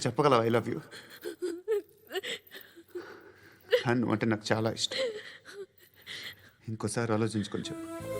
నాకు చెప్పగలవు? I love you and అంటే నాకు చాలా ఇష్టం. ఇంకోసారి ఆలోచించుకొని చెప్పు.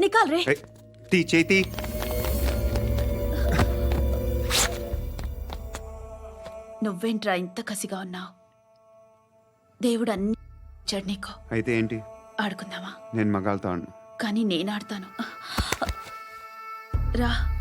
నికాల్. రే. ఏయ్, తీ చేతి నువ్వేంట్రా ఇంత కసిగా ఉన్నావు? దేవుడు అన్ని ఇచ్చాడు నీకు. అయితే ఏంటి? ఆడుకుందామా? నేను ఆడను. కానీ నేను ఆడతాను. రా.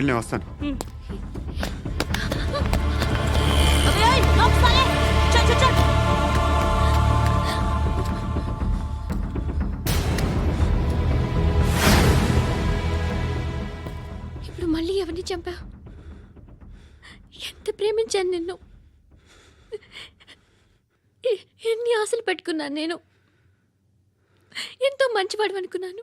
వెళ్ళి నేను వస్తాను ఇప్పుడు మళ్ళీ ఎవరిని చంపా ఎంత ప్రేమించాను నిన్ను? ఎన్ని ఆశలు పెట్టుకున్నాను నేను? ఎంతో మంచివాడు అనుకున్నాను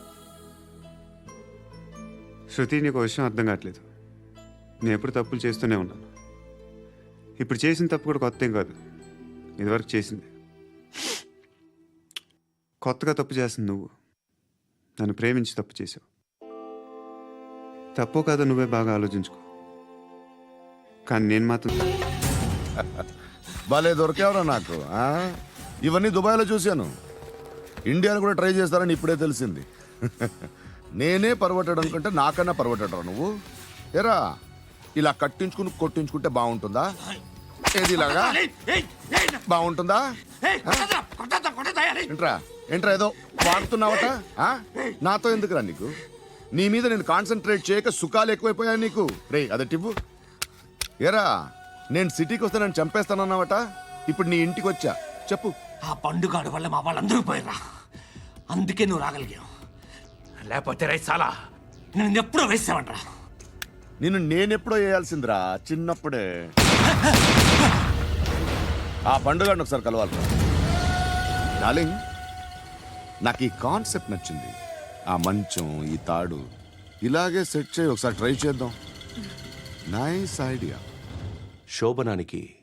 శృతి నీకు ఒక విషయం అర్థం కావట్లేదు. నేను ఎప్పుడు తప్పులు చేస్తూనే ఉన్నాను. ఇప్పుడు చేసిన తప్పు కూడా కొత్త ఏం కాదు. ఇదివరకు చేసింది. కొత్తగా తప్పు చేస్తుంది నువ్వు. నన్ను ప్రేమించి తప్పు చేసావు తప్పు కాదు నువ్వే బాగా ఆలోచించుకో. కానీ నేను మాత్రం భలే దొరికేవరా నాకు ఇవన్నీ దుబాయ్లో చూశాను. ఇండియాలో కూడా ట్రై చేస్తారని ఇప్పుడే తెలిసింది. నేనే పర్వటాడు అనుకుంటే నాకన్నా పర్వటాడరా నువ్వు? ఎరా ఇలా కట్టించుకుని కొట్టించుకుంటే బాగుంటుందా? ఏది ఇలాగా? బాగుంటుందా? ఏంట్రా ఏంట్రా ఏదో వాడుతున్నావట? నాతో ఎందుకురా నీకు? నీ మీద నేను కాన్సన్ట్రేట్ చేయక సుఖాలు ఎక్కువైపోయాయి నీకు. రే అదటివ్వు ఏరా నేను సిటీకి వస్తే నన్ను చంపేస్తానన్నావట? ఇప్పుడు నీ ఇంటికి వచ్చా. చెప్పు. ఆ పండుగాడు వల్ల మా వాళ్ళందరూ పోయిరా అందుకే నువ్వు రాగలిగావు. లేకపోతే రైట్ చాలా. నేను ఎప్పుడో వేసావంట్రా నిన్ను నేనెప్పుడో వేయాల్సిందిరా చిన్నప్పుడే. ఆ పండుగను ఒకసారి కలవాలి. డార్లింగ్ నాకు ఈ కాన్సెప్ట్ నచ్చింది. ఆ మంచం ఈ తాడు ఇలాగే సెట్ చేయి ఒకసారి ట్రై చేద్దాం. Nice idea. శోభనానికి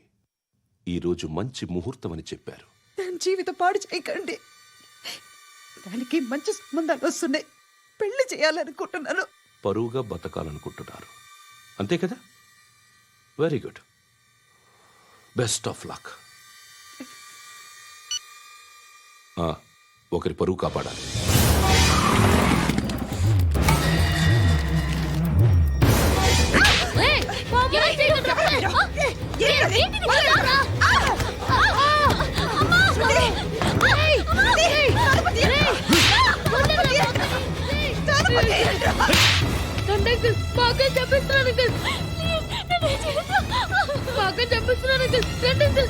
ఈరోజు మంచి ముహూర్తం అని చెప్పారు. దాని జీవితం పాడు చేయకండి. దానికి మంచి సంబంధాలు వస్తున్నాయి. పెళ్ళి చేయాలనుకుంటున్నాను పరువుగా బతకాలనుకుంటున్నారు అంతే కదా very good best of luck ఒకరి పరువు కాపాడాలి ఏయ్, అంకుల్, బాగా చంపిస్తున్నాను అంకుల్. ప్లీజ్, నన్ను ఏం బాగా చంపిస్తున్నాను అంకుల్. రండి అంకుల్.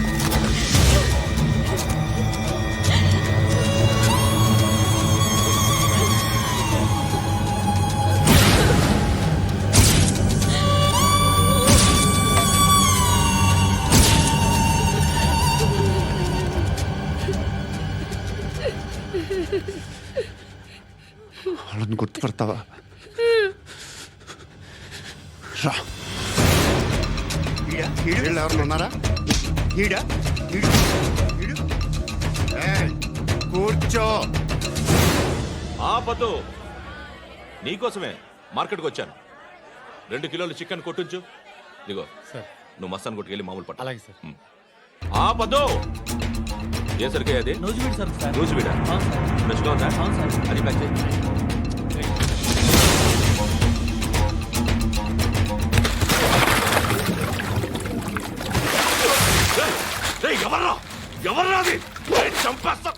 ఆపదు. నీకోసమే మార్కెట్కి వచ్చాను. రెండు కిలోలు చికెన్ కొట్టించు. ఇదిగో సార్. నువ్వు మస్తాన్ కొట్టుకెళ్ళి మామూలు పట్టు. అలాగే సార్. ఆపదు. ఏ సరికే అది? నూజివీడు సార్. Sir sir. ఫ్రెష్గా ఉందా అవును సార్. అది ప్యాక్ చేయి. ఎవర్రా? ఎవర్రా అది? చంపేస్తా!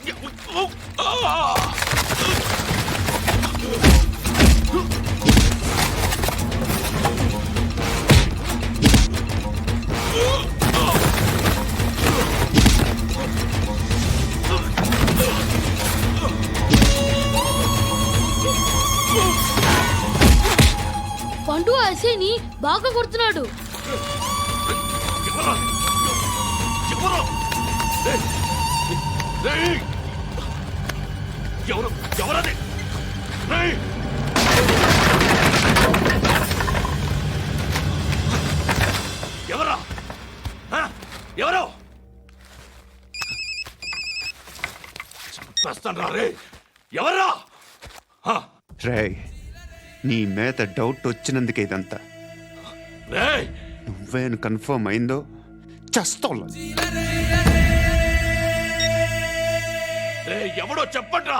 పండు అసేని బాగా కొడుతున్నాడు ఎవరు? ఎవరది ఎవరా? ఎవరు? చంపేస్తాను రే. ఎవరా? రేయ్ నీ మీద డౌట్ వచ్చినందుకే ఇదంతా. రేయ్ నువ్వేను కన్ఫర్మ్ అయిందో చస్తావు ఎవడో చెప్పండ్రా.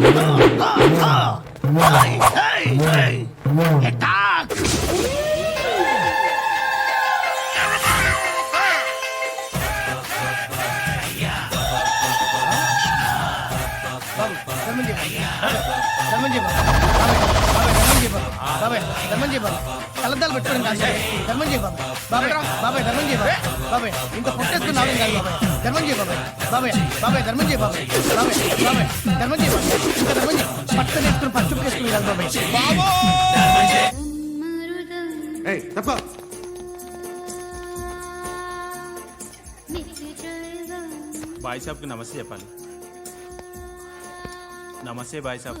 Hey, hey, hey. Attack! బాబు, ధర్మం చేయి బాబు. ధర్మం చేయి బాబు. చేయి బాబు. బాబాయ్, ధర్మం చేయి బాబు. కళ్ళద్దాలు పెట్టుకోవడం కాదు బాబాయ్. ధర్మం చేయి బాబు. బాబాయ్, బాబాయ్, ధర్మం చేయి బాబాయ్. బాబాయ్, ఇంత పొట్టేసుకుని కాదు బాబాయ్. ధర్మం చేయి బాబాయ్. బాబాయ్, బాబాయ్, ధర్మం చేయి బాబాయ్. బాబాయ్, బాబాయ్, ధర్మం చేయి బాబాయ్. ఇంత ధర్మం చేయి. పట్టణ వేసుకుని పచ్చుకు వేసుకుని కాదు బాబాయ్. ఏయ్ తప్ప బాయ్ సాబ్కి నమస్తే చెప్పాలి నమస్తే బాయ్ సాబ్